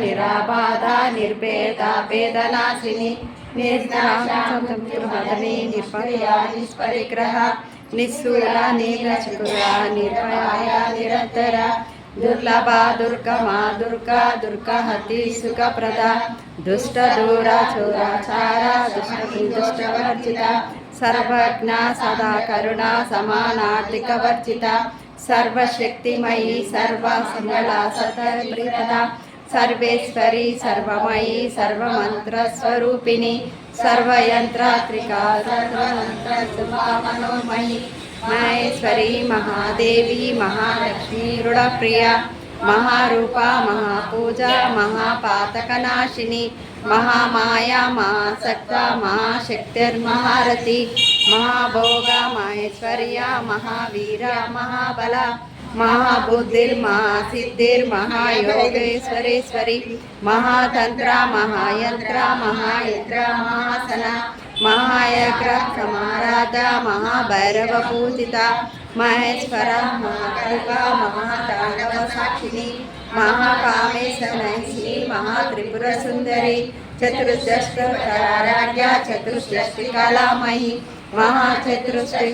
నిరాబాధ నిర్భేద వేదనాశిని నిర్నాశని నిష్పర్యా నిష్పరిగ్రహ నిస్సూల నీలచకుర నిర్భయాయ నిరంతర దుర్లభ దుర్గమా దుర్గా దుర్గహతి సుఖప్రద దుష్ట దూర చోరాచార దుష్ట దుష్టవర్జిత సర్వజ్ఞ సదా కరుణ సమానార్థిక వర్జిత సర్వశక్తిమయీ సర్వ సమల సతప్రీత సర్వేశ్వరి సర్వమయీ సర్వమంత్రస్వరూపిణి సర్వయంత్రాత్రికా సర్వమంత్రమనోమయీ మహేశ్వరి మహాదేవి మహాలక్ష్మి రుడప్రియ మహారూప మహాపూజ మహాపాతకనాశిని మహామాయ మహాసక్త మహాశక్తిర్మహారతి మహాభోగ మహేశ్వర్య మహావీర మహాబల महाबुद्धिर्महासिद्धिर्महायोगेश्वरेश्वरि महातन्त्रा महायन्त्रा महायन्त्रा महासना महायक्रमाराधा महाभैरवपूजिता महेश्वरा महाकल्पा महाताण्डवसाक्षिणी महाकामेशनैः మహాతాండవ సాక్షిని మహాకామేశనైశ్రీ మహాత్రిపుర సుందరి చతుర్దష్టారాధ్య చతుర్దష్టి కళామయి మహాచతుర్దష్టి